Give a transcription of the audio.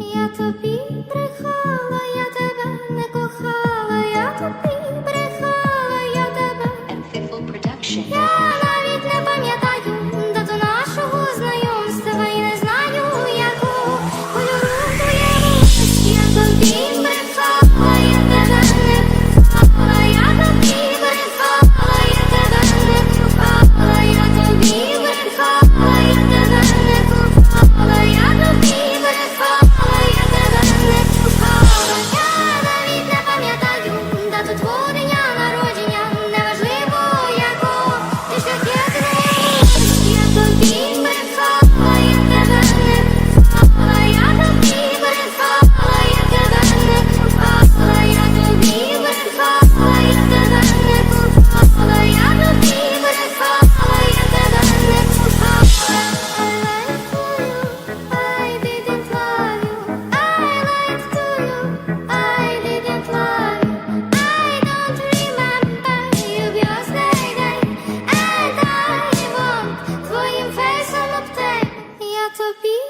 Я тобі брехала, я тебе What? be